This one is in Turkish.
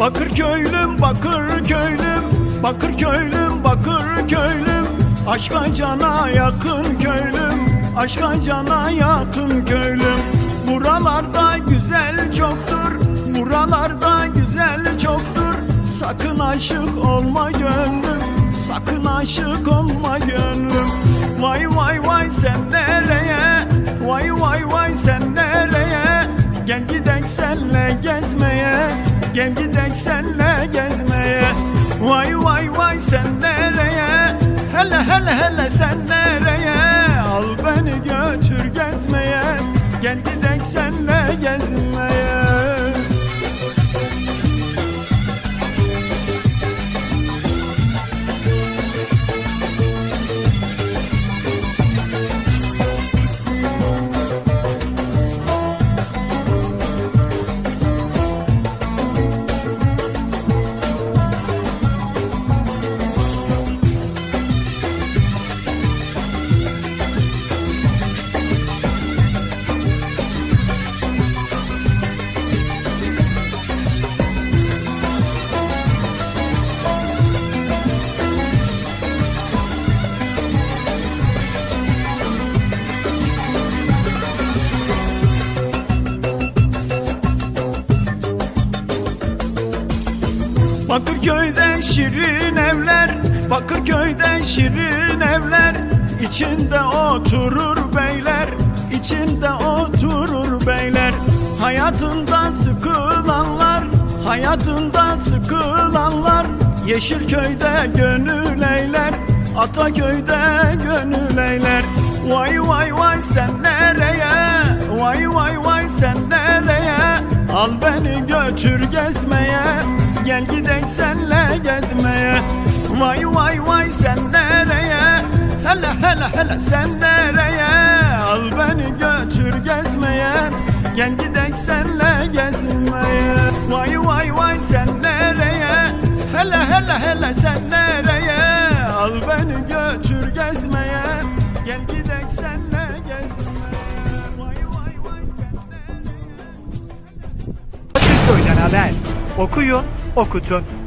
Bakır köylüm, bakır köylüm, bakır köylüm, bakır köylüm. Aşka cana yakın köylüm, aşka cana yakın köylüm. Buralarda güzel çoktur, buralarda güzel çoktur. Sakın aşık olma gönlüm, sakın aşık olma gönlüm. Vay vay vay sen Gel gidek senle gezmeye. Vay vay vay sen nereye? Hele hele hele sen nereye? Al beni götür gezmeye. Gel gidek senle gezmeye Bakırköy'de şirin evler Bakırköy'de şirin evler. İçinde oturur beyler içinde oturur beyler. Hayatından sıkılanlar Hayatından sıkılanlar. Yeşilköy'de gönül eyler Ataköy'de gönül eyler. Vay vay vay sen Gel gidek senle gezmeye. Vay vay vay sen nereye? Hele hele hele sen nereye? Al beni götür gezmeye. Gel gidek senle gezmeye. Vay vay vay sen nereye? Hele hele hele sen nereye? Al beni götür gezmeye. Gel gidek senle gezmeye. Vay vay vay sen nereye? Bakırköy'den haber. Okuyun, okutun.